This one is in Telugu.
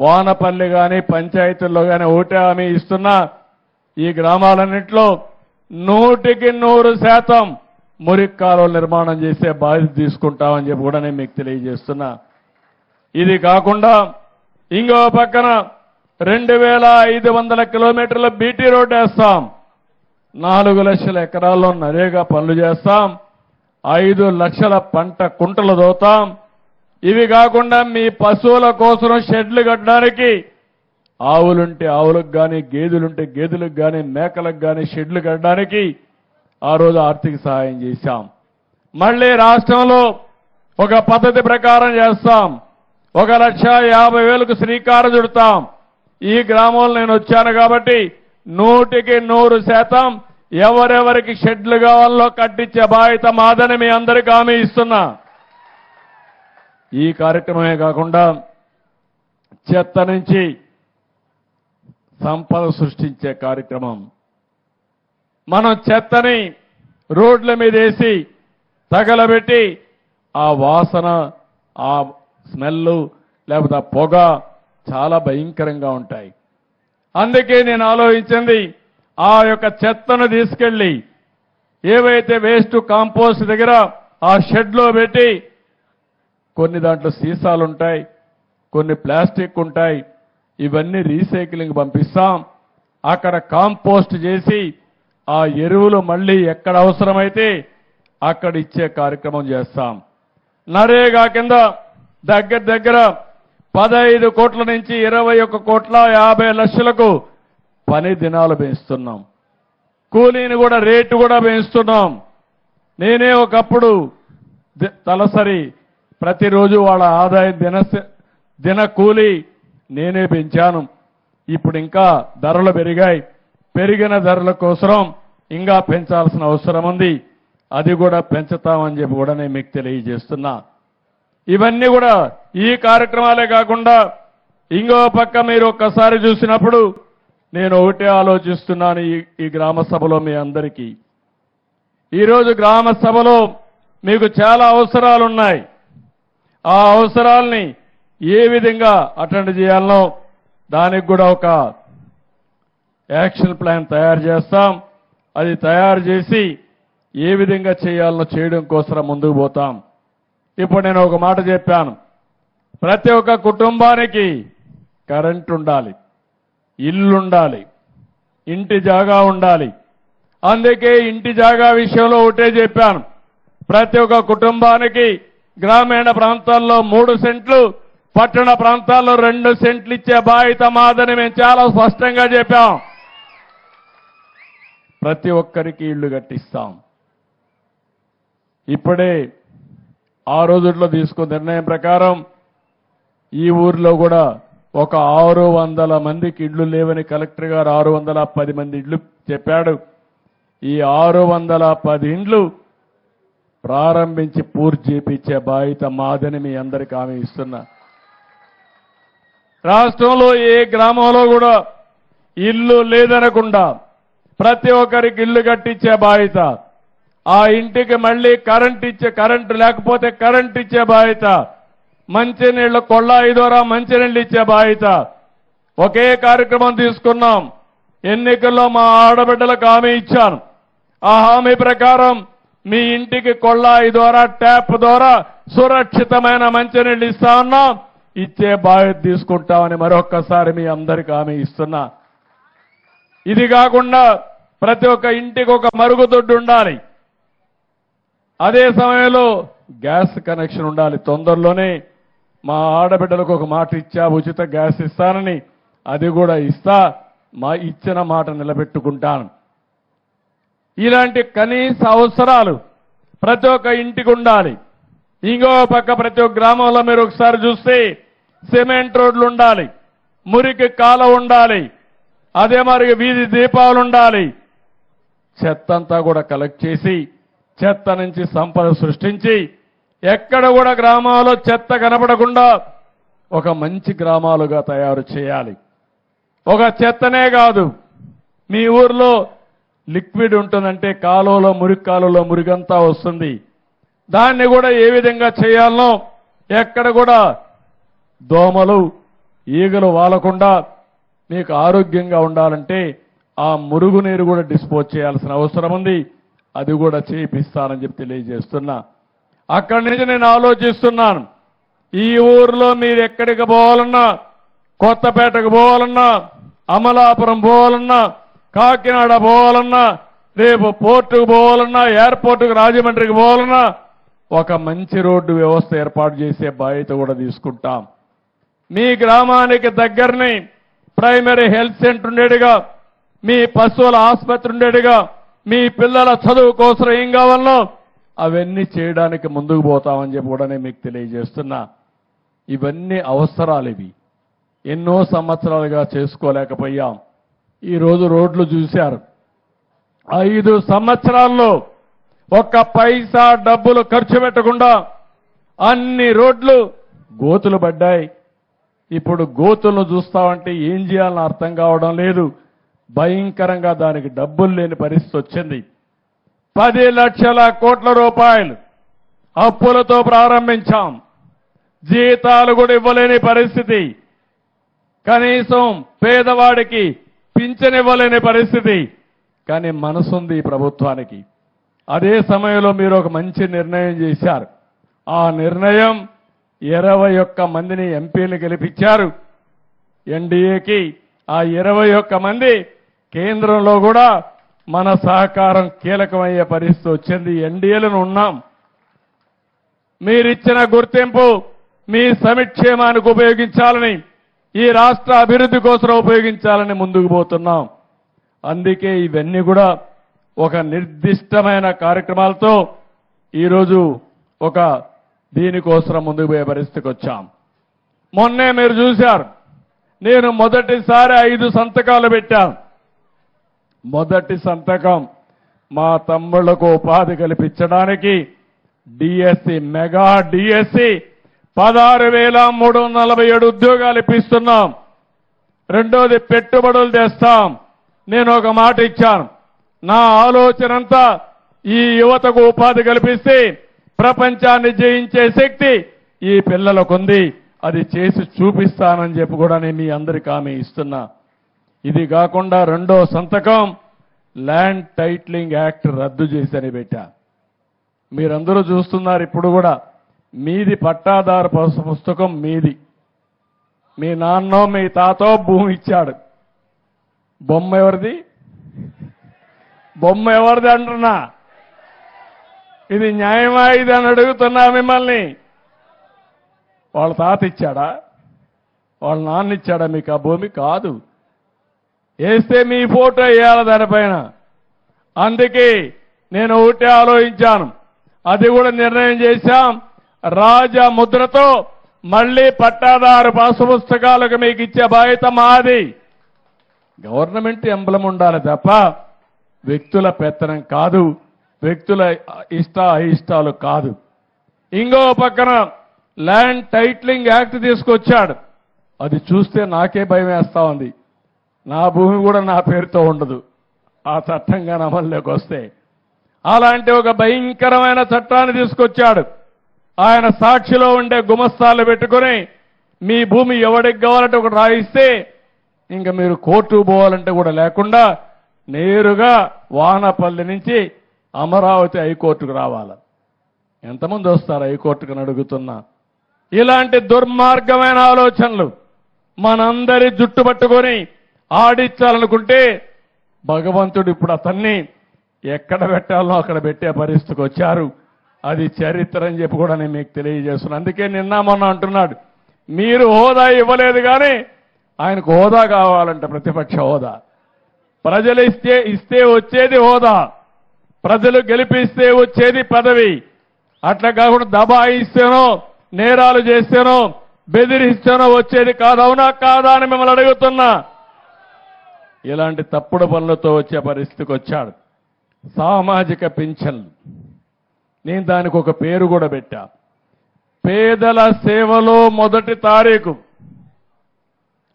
వానపల్లి కానీ పంచాయతీల్లో కానీ ఒకటే హామీ ఇస్తున్నా. ఈ గ్రామాలన్నింటిలో నూటికి నూరు శాతం మురికి కాలువలు నిర్మాణం చేసే బాధ్యత తీసుకుంటామని చెప్పి కూడా నేను మీకు తెలియజేస్తున్నా. ఇది కాకుండా ఇంకో పక్కన రెండు వేల ఐదు వందల కిలోమీటర్ల బీటీ రోడ్డు వేస్తాం. నాలుగు లక్షల ఎకరాల్లో నరేగా పనులు చేస్తాం. ఐదు లక్షల పంట కుంటలు దోతాం. ఇవి కాకుండా మీ పశువుల కోసం షెడ్లు కట్టడానికి ఆవులుంటే ఆవులకు కానీ గేదెలుంటే గేదెలకు కానీ మేకలకు కానీ షెడ్లు కట్టడానికి ఆ రోజు ఆర్థిక సహాయం చేశాం. మళ్ళీ రాష్ట్రంలో ఒక పద్ధతి ప్రకారం చేస్తాం. ఒక లక్ష యాభై వేలకు శ్రీకారం చుడతాం. ఈ గ్రామంలో నేను వచ్చాను కాబట్టి నూటికి నూరు శాతం ఎవరెవరికి షెడ్లు కావాలో కట్టించే బాధ్యత మాదని మీ అందరికీ హామీ ఇస్తున్నా. ఈ కార్యక్రమమే కాకుండా చెత్త నుంచి సంపద సృష్టించే కార్యక్రమం. మనం చెత్తని రోడ్ల మీద వేసి తగలబెట్టి ఆ వాసన ఆ స్మెల్ లేకపోతే ఆ పొగ చాలా భయంకరంగా ఉంటాయి. అందుకే నేను ఆలోచించింది ఆ యొక్క చెత్తను తీసుకెళ్ళి ఏవైతే వేస్ట్ కాంపోస్ట్ దగ్గర ఆ షెడ్లో పెట్టి కొన్ని దాంట్లో సీసాలు ఉంటాయి కొన్ని ప్లాస్టిక్ ఉంటాయి. ఇవన్నీ రీసైక్లింగ్ పంపిస్తాం. అక్కడ కాంపోస్ట్ చేసి ఆ ఎరువులు మళ్ళీ ఎక్కడ అవసరమైతే అక్కడ ఇచ్చే కార్యక్రమం చేస్తాం. నరేగా కింద దగ్గర దగ్గర పదహైదు కోట్ల నుంచి ఇరవై ఒక్క కోట్ల యాభై లక్షలకు పని దినాలు పెంచుతున్నాం. కూలీని కూడా రేటు కూడా పెంచుతున్నాం. నేనే ఒకప్పుడు తలసరి ప్రతిరోజు వాళ్ళ ఆదాయం దిన దిన కూలి నేనే పెంచాను. ఇప్పుడు ఇంకా ధరలు పెరిగాయి. పెరిగిన ధరల కోసం ఇంకా పెంచాల్సిన అవసరం ఉంది. అది కూడా పెంచుతామని చెప్పి కూడా నేను మీకు తెలియజేస్తున్నా. ఇవన్నీ కూడా ఈ కార్యక్రమాలే కాకుండా ఇంకో పక్క మీరు ఒక్కసారి చూసినప్పుడు నేను ఒకటే ఆలోచిస్తున్నాను ఈ ఈ గ్రామ సభలో మీ అందరికీ. ఈరోజు గ్రామ సభలో మీకు చాలా అవసరాలు ఉన్నాయి ఆ అవసరాల్ని ఏ విధంగా అటెండ్ చేయాలనో దానికి కూడా ఒక యాక్షన్ ప్లాన్ తయారు చేస్తాం. అది తయారు చేసి ఏ విధంగా చేయాలనో చేయడం కోసం ముందుకు పోతాం. ఇప్పుడు నేను ఒక మాట చెప్పాను. ప్రతి ఒక్క కుటుంబానికి కరెంట్ ఉండాలి ఇల్లు ఉండాలి ఇంటి జాగా ఉండాలి. అందుకే ఇంటి జాగా విషయంలో ఒకటే చెప్పాను. ప్రతి ఒక్క కుటుంబానికి గ్రామీణ ప్రాంతాల్లో మూడు సెంట్లు పట్టణ ప్రాంతాల్లో రెండు సెంట్లు ఇచ్చే బాధ్యత మాదని మేము చాలా స్పష్టంగా చెప్పాం. ప్రతి ఒక్కరికి ఇళ్ళు కట్టిస్తాం. ఇప్పుడే ఆ రోజుల్లో తీసుకున్న నిర్ణయం ప్రకారం ఈ ఊర్లో కూడా ఒక ఆరు వందల మందికి ఇళ్ళు లేవని కలెక్టర్ గారు ఆరు వందల పది మంది ఇళ్ళు చెప్పాడు. ఈ ఆరు వందల పది ఇండ్లు ప్రారంభించి పూర్తి చేపించే బాధ్యత మాదని మీ అందరికీ హామీ ఇస్తున్నా. రాష్ట్రంలో ఏ గ్రామంలో కూడా ఇల్లు లేదనకుండా ప్రతి ఒక్కరికి ఇల్లు కట్టించే బాధ్యత. ఆ ఇంటికి మళ్ళీ కరెంట్ ఇచ్చే కరెంటు లేకపోతే కరెంట్ ఇచ్చే బాధ్యత. మంచినీళ్ళ కొళ్ళాయి ద్వారా మంచినీళ్ళు ఇచ్చే బాధ్యత. ఒకే కార్యక్రమం తీసుకున్నాం. ఎన్నికల్లో మా ఆడబిడ్డలకు హామీ ఇచ్చాను. ఆ హామీ ప్రకారం మీ ఇంటికి కొళ్ళాయి ద్వారా ట్యాప్ ద్వారా సురక్షితమైన మంచినీళ్ళు ఇస్తా ఉన్నాం. ఇచ్చే బాధ్యత తీసుకుంటామని మరొక్కసారి మీ అందరికీ హామీ ఇస్తున్నా. ఇది కాకుండా ప్రతి ఒక్క ఇంటికి ఒక మరుగుదొడ్డు ఉండాలి. అదే సమయంలో గ్యాస్ కనెక్షన్ ఉండాలి తొందరలోనే. మా ఆడబిడ్డలకు ఒక మాట ఇచ్చా ఉచిత గ్యాస్ ఇస్తానని. అది కూడా ఇస్తా. మా ఇచ్చిన మాట నిలబెట్టుకుంటాను. ఇలాంటి కనీస అవసరాలు ప్రతి ఒక్క ఇంటికి ఉండాలి. ఇంకో పక్క ప్రతి ఒక్క గ్రామంలో మీరు ఒకసారి చూస్తే సిమెంట్ రోడ్లు ఉండాలి మురికి కాల ఉండాలి అదే మరి వీధి దీపాలు ఉండాలి. చెత్త అంతా కూడా కలెక్ట్ చేసి చెత్త నుంచి సంపద సృష్టించి ఎక్కడ కూడా గ్రామాల్లో చెత్త కనపడకుండా ఒక మంచి గ్రామాలుగా తయారు చేయాలి. ఒక చెత్తనే కాదు మీ ఊర్లో లిక్విడ్ ఉంటుందంటే కాలువలో మురికి కాలువలో మురిగంతా వస్తుంది. దాన్ని కూడా ఏ విధంగా చేయాలనో ఎక్కడ కూడా దోమలు ఈగలు వాలకుండా మీకు ఆరోగ్యంగా ఉండాలంటే ఆ మురుగునీరు కూడా డిస్పోజ్ చేయాల్సిన అవసరం ఉంది. అది కూడా చేపిస్తానని చెప్పి తెలియజేస్తున్నా. అక్కడి నుంచి నేను ఆలోచిస్తున్నాను. ఈ ఊర్లో మీరు ఎక్కడికి పోవాలన్నా కొత్తపేటకు పోవాలన్నా అమలాపురం పోవాలన్నా కాకినాడ పోవాలన్నా రేపు పోర్టుకు పోవాలన్నా ఎయిర్పోర్టుకు రాజమండ్రికి పోవాలన్నా ఒక మంచి రోడ్డు వ్యవస్థ ఏర్పాటు చేసే బాధ్యత కూడా తీసుకుంటాం. మీ గ్రామానికి దగ్గరని ప్రైమరీ హెల్త్ సెంటర్ ఉండేడుగా మీ పశువుల ఆసుపత్రి ఉండేడుగా మీ పిల్లల చదువు కోసం ఏం కావాలో అవన్నీ చేయడానికి ముందుకు పోతామని చెప్పి కూడా నేను మీకు తెలియజేస్తున్నా. ఇవన్నీ అవసరాలు ఇవి. ఎన్నో సంవత్సరాలుగా చేసుకోలేకపోయాం. ఈరోజు రోడ్లు చూశారు. ఐదు సంవత్సరాల్లో ఒక్క పైసా డబ్బులు ఖర్చు పెట్టకుండా అన్ని రోడ్లు గోతులు పడ్డాయి. ఇప్పుడు గోతులను చూస్తామంటే ఏం చేయాలని అర్థం కావడం లేదు. భయంకరంగా దానికి డబ్బులు లేని పరిస్థితి వచ్చింది. పది లక్షల కోట్ల రూపాయలు అప్పులతో ప్రారంభించాం. జీతాలు కూడా ఇవ్వలేని పరిస్థితి. కనీసం పేదవాడికి పింఛన్ ఇవ్వలేని పరిస్థితి. కానీ మనసుంది ఈ ప్రభుత్వానికి. అదే సమయంలో మీరు ఒక మంచి నిర్ణయం చేశారు. ఆ నిర్ణయం ఇరవై ఒక్క మందిని ఎంపీలు గెలిపించారు. ఎన్డీఏకి ఆ ఇరవై ఒక్క మంది కేంద్రంలో కూడా మన సహకారం కీలకమయ్యే పరిస్థితి వచ్చింది. ఎన్డీఏలను ఉన్నాం. మీరిచ్చిన గుర్తింపు మీ సమిక్షేమానికి ఉపయోగించాలని ఈ రాష్ట్ర అభివృద్ధి కోసం ఉపయోగించాలని ముందుకు పోతున్నాం. అందుకే ఇవన్నీ కూడా ఒక నిర్దిష్టమైన కార్యక్రమాలతో ఈరోజు ఒక దీనికోసం ముందుకు పోయే పరిస్థితికి వచ్చాం. మొన్నే మీరు చూశారు. నేను మొదటిసారి ఐదు సంతకాలు పెట్టాను. మొదటి సంతకం మా తమ్ముళ్ళకు ఉపాధి కల్పించడానికి డిఎస్సి మెగా డిఎస్సి పదహారు వేల మూడు వందల నలభై ఏడు ఉద్యోగాలు ఇప్పిస్తున్నాం. రెండోది పెట్టుబడులు తెస్తాం. నేను ఒక మాట ఇచ్చాను. నా ఆలోచన అంతా ఈ యువతకు ఉపాధి కల్పిస్తే ప్రపంచాన్ని జయించే శక్తి ఈ పిల్లలకుంది. అది చేసి చూపిస్తానని చెప్పి కూడా నేను మీ అందరికి హామీ ఇస్తున్నా. ఇది కాకుండా రెండో సంతకం ల్యాండ్ టైట్లింగ్ యాక్ట్ రద్దు చేసని పెట్టా. మీరందరూ చూస్తున్నారు ఇప్పుడు కూడా. మీది పట్టాదారు పుస్తకం మీది. మీ నాన్నో మీ తాతో భూమి ఇచ్చాడు. బొమ్మ ఎవరిది? బొమ్మ ఎవరిది అంటున్నా? ఇది న్యాయమా ఇది అని అడుగుతున్నా మిమ్మల్ని. వాళ్ళ తాత ఇచ్చాడా? వాళ్ళ నాన్న ఇచ్చాడా మీకు ఆ భూమి? కాదు. వేస్తే మీ ఫోటో వేయాలి దానిపైన. అందుకే నేను ఒకటే ఆలోచించాను. అది కూడా నిర్ణయం చేశాం. రాజా ముద్రతో మళ్ళీ పట్టాదారు పాసు పుస్తకాలకు మీకు ఇచ్చే బాధ్యత మాది. గవర్నమెంట్ ఎంబలం ఉండాలి తప్ప వ్యక్తుల పెత్తనం కాదు వ్యక్తుల ఇష్ట అయిష్టాలు కాదు. ఇంకో పక్కన ల్యాండ్ టైట్లింగ్ యాక్ట్ తీసుకొచ్చాడు. అది చూస్తే నాకే భయం వేస్తా ఉంది. నా భూమి కూడా నా పేరుతో ఉండదు. ఆ చట్టంగా అమల్లోకి వస్తే. అలాంటి ఒక భయంకరమైన చట్టాన్ని తీసుకొచ్చాడు. ఆయన సాక్షిలో ఉండే గుమస్తాలు పెట్టుకొని మీ భూమి ఎవడికి కావాలంటే ఒకటి రాయిస్తే ఇంకా మీరు కోర్టుకు పోవాలంటే కూడా లేకుండా నేరుగా వానపల్లి నుంచి అమరావతి హైకోర్టుకు రావాలి. ఎంతమంది వస్తారు హైకోర్టుకు అని అడుగుతున్నా. ఇలాంటి దుర్మార్గమైన ఆలోచనలు మనందరి జుట్టు పట్టుకొని ఆడించాలనుకుంటే భగవంతుడు ఇప్పుడు అతన్ని ఎక్కడ పెట్టాలో అక్కడ పెట్టే పరిస్థితికి వచ్చారు. అది చరిత్ర అని చెప్పి కూడా నేను మీకు తెలియజేస్తున్నాను అందుకే నిన్న మొన్న అంటున్నాడు మీరు హోదా ఇవ్వలేదు కానీ ఆయనకు హోదా కావాలంట ప్రతిపక్ష హోదా. ప్రజలు ఇస్తే ఇస్తే వచ్చేది హోదా. ప్రజలు గెలిపిస్తే వచ్చేది పదవి. అట్లా కాకుండా దబాయిస్తేనో నేరాలు చేస్తేనో బెదిరిస్తేనో వచ్చేది కాదవునా కాదా అని మిమ్మల్ని అడుగుతున్నా. ఇలాంటి తప్పుడు పనులతో వచ్చే పరిస్థితికి వచ్చాడు. సామాజిక పింఛన్లు నేను దానికి ఒక పేరు కూడా పెట్టా. పేదల సేవలో మొదటి తారీఖు.